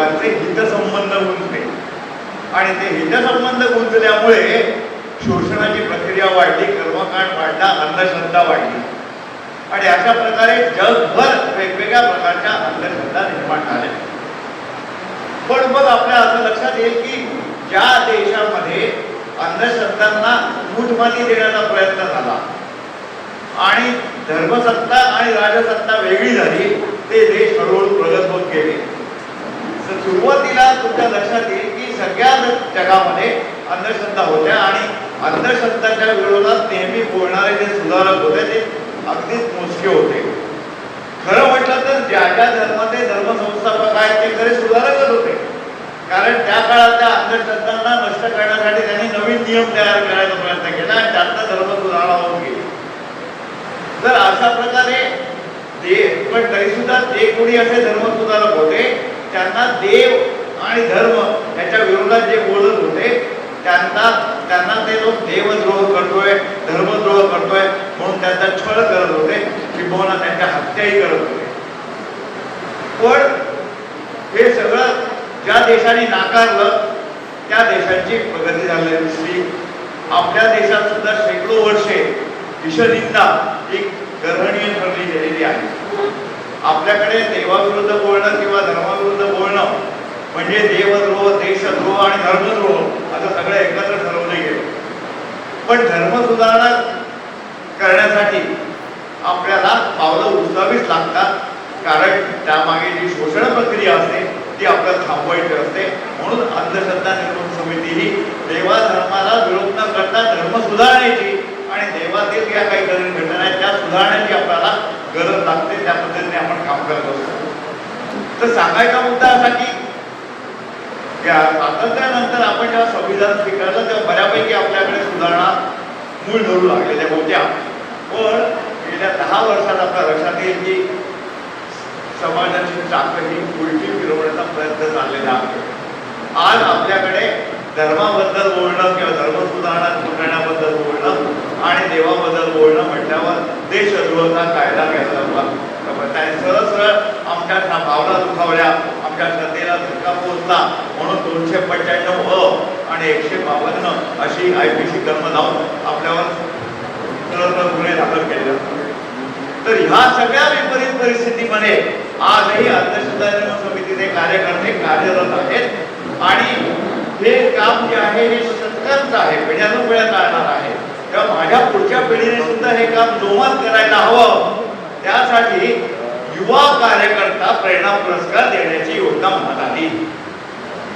दोघांचे हितसंबंध गुंतले. आणि ते हितसंबंध गुंतल्यामुळे शोषणाची प्रक्रिया वाढली कर्मकांड वाढला अंधश्रद्धा वाढली. आणि अशा प्रकारे जगभर वेगवेगळ्या प्रकारच्या अंधश्रद्धा निर्माण झाल्या. पण मग आपल्या असं लक्षात येईल की ज्या देशामध्ये अंधश्रद्धांना मूठमाती देण्याचा प्रयत्न झाला आणि धर्मसत्ता आणि राजसत्ता वेगळी झाली ते देश हळूहळू प्रगत होत गेले. सुरुवातीला तुमच्या लक्षात येईल की सगळ्या जगामध्ये अंधश्रद्धा होत्या आणि अंधश्रद्धाच्या विरोधात नेहमी बोलणारे जे सुधारक होते ते अगदीच मोजके होते. खरं म्हटलं तर ज्या ज्या धर्माचे धर्मसंस्थापक आहेत ते खरे सुधारकच होते. कारण त्या काळात त्या अंधश्रद्धांना नष्ट करण्यासाठी त्यांनी नवीन नियम तयार करायचा प्रयत्न केला आणि त्यातनं धर्म सुधारणा होऊन गेली. तर अशा प्रकारे ते पण तरी सुद्धा ते कोणी असे धर्मसुधारक होते त्यांना देव आणि धर्म याच्या विरोधात जे बोलत होते त्यांना त्यांना ते लोक देवद्रोह करतोय धर्मद्रोह करतोय म्हणून त्यांचा छळ करत होते किंबहुना त्यांच्या हत्याही करत होते. पण हे सगळं ज्या देशाने नाकारलं त्या देशांची प्रगती झालेली दिसली. आपल्या देशात सुद्धा शेकडो वर्षे विषनिंदा एक गर्हणीय ठरली गेलेली आहे. आपल्याकडे देवाविरुद्ध बोलणं किंवा धर्माविरुद्ध म्हणजे देवद्रोह देशद्रोह आणि धर्मद्रोह असं सगळं एकत्र ठरवलं गेलं. पण धर्म सुधारणा करण्यासाठी आपल्याला पावलं उचलावीच लागतात. कारण त्यामागे जी शोषण प्रक्रिया असते ती आपल्याला थांबवायची असते. म्हणून अंधश्रद्धा निर्मूलन समिती ही देवा धर्माला विरोध न करता धर्म सुधारण्याची आणि देवातील ज्या काही गरज घटना आहेत त्या सुधारण्याची आपल्याला गरज लागते. त्या पद्धतीने आपण काम करत असतो. तर सांगायचा मुद्दा असा की या स्वातंत्र्यानंतर आपण जेव्हा संविधान स्वीकारलं तेव्हा बऱ्यापैकी आपल्याकडे सुधारणा मूळ धरू लागलेल्या होत्या. पण गेल्या दहा वर्षात आपल्या लक्षात येईल की समाजाची चाकं ही उलटी फिरवण्याचा प्रयत्न चाललेला आहे. आज आपल्याकडे धर्माबद्दल बोलणं किंवा धर्म सुधारणा करण्याबद्दल बोलणं आणि देवाबद्दल बोलणं म्हटल्यावर देशद्रोहाचा कायदा घ्यायला जातो. त्याने सरळ सरळ आमच्या भावना दुखावल्या. आमच्या धक्का पोहोचला. म्हणून दोनशे पंच्याण्णव अ आणि एकशे बावन्न अशी आय पी सी कलम लावून आपल्यावर गुन्हे दाखल केले. तर ह्या सगळ्या विपरीत परिस्थितीमध्ये आजही अंधश्रद्धा निर्मूलन समितीचे कार्यकर्ते कार्यरत आहेत. आणि हे काम जे आहे हे सत्कर्मच आहे. पिढ्यानुपिढ्या चालणार आहे. तेव्हा माझ्या पुढच्या पिढीने सुद्धा हे काम जोमात करायला हवं. त्यासाठी युवा कार्यकर्ता प्रेरणा पुरस्कार देण्याची योजना म्हणत आली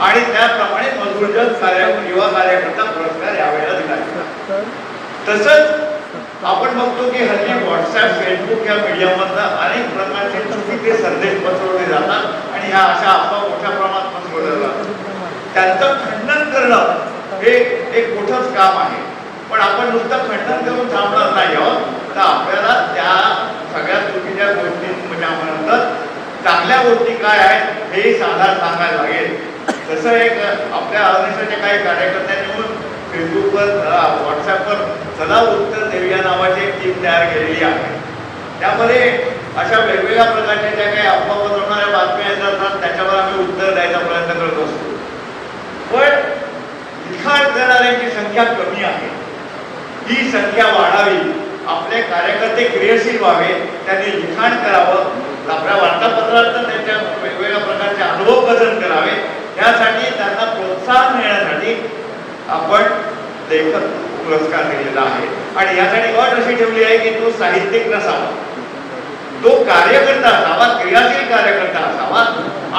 आणि त्याप्रमाणे मनोरंजन कार्य युवा कार्यकर्ता पुरस्कार यावेळेला दिला गेला. तसंच आपण बघतो की हल्ली व्हॉट्सअप फेसबुक या मीडियामधनं अनेक प्रकारचे चुकीचे संदेश पसरवले जातात आणि ह्या अशा अफवा मोठ्या प्रमाणात पसरवल्या जातात. त्यांचं खंडन करणं हे एक मोठंच काम आहे. पण आपण नुसतं खंडन करून थांबणार नाही आहोत. तर आपल्याला त्या सगळ्या चुकीच्या गोष्टी गोष्टींनंतर चांगल्या गोष्टी काय आहेत हे साधारण सांगायला लागेल. तसं एक आपल्या अनिशाच्या काही कार्यकर्त्यांनी म्हणून फेसबुकवर व्हॉट्सअपवर चला उत्तर देऊया नावाची एक टीम तयार केलेली आहे. त्यामध्ये अशा वेगवेगळ्या प्रकारच्या ज्या काही अफवा पसरवणाऱ्या बातम्या येत असतात त्याच्यावर आम्ही उत्तर द्यायचा प्रयत्न करत असतो. पण लिखाण करणाऱ्यांची संख्या कमी आहे. ही संख्या वाढावी. आपले कार्यकर्ते क्रियाशील व्हावे त्यांनी लिखाण करावं आपल्या वार्तापत्रात त्यांच्या वेगवेगळ्या प्रकारचे अनुभव कथन करावे यासाठी त्यांना प्रोत्साहन मिळण्यासाठी आपण लेखक पुरस्कार दिलेला आहे. आणि यासाठी अट अशी ठेवली आहे की तो साहित्यिक नसावा तो कार्यकर्ता असावा क्रियाशील कार्यकर्ता असावा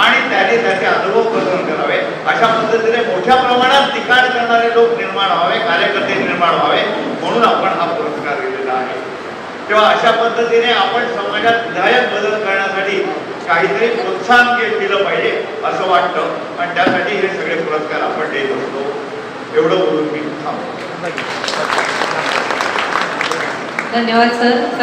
आणि त्याने त्याचे अनुभव कथन करावे. अशा पद्धतीने मोठ्या प्रमाणात ठिकाण करणारे लोक निर्माण व्हावे कार्यकर्ते निर्माण व्हावे म्हणून आपण हा पुरस्कार दिलेला आहे तेव्हा अशा पद्धतीने आपण समाजात विधायक बदल करण्यासाठी काहीतरी प्रोत्साहन दिलं पाहिजे असं वाटतं. आणि त्यासाठी हे सगळे पुरस्कार आपण देत असतो. एवढं बोलून मी थांबतो. धन्यवाद सर.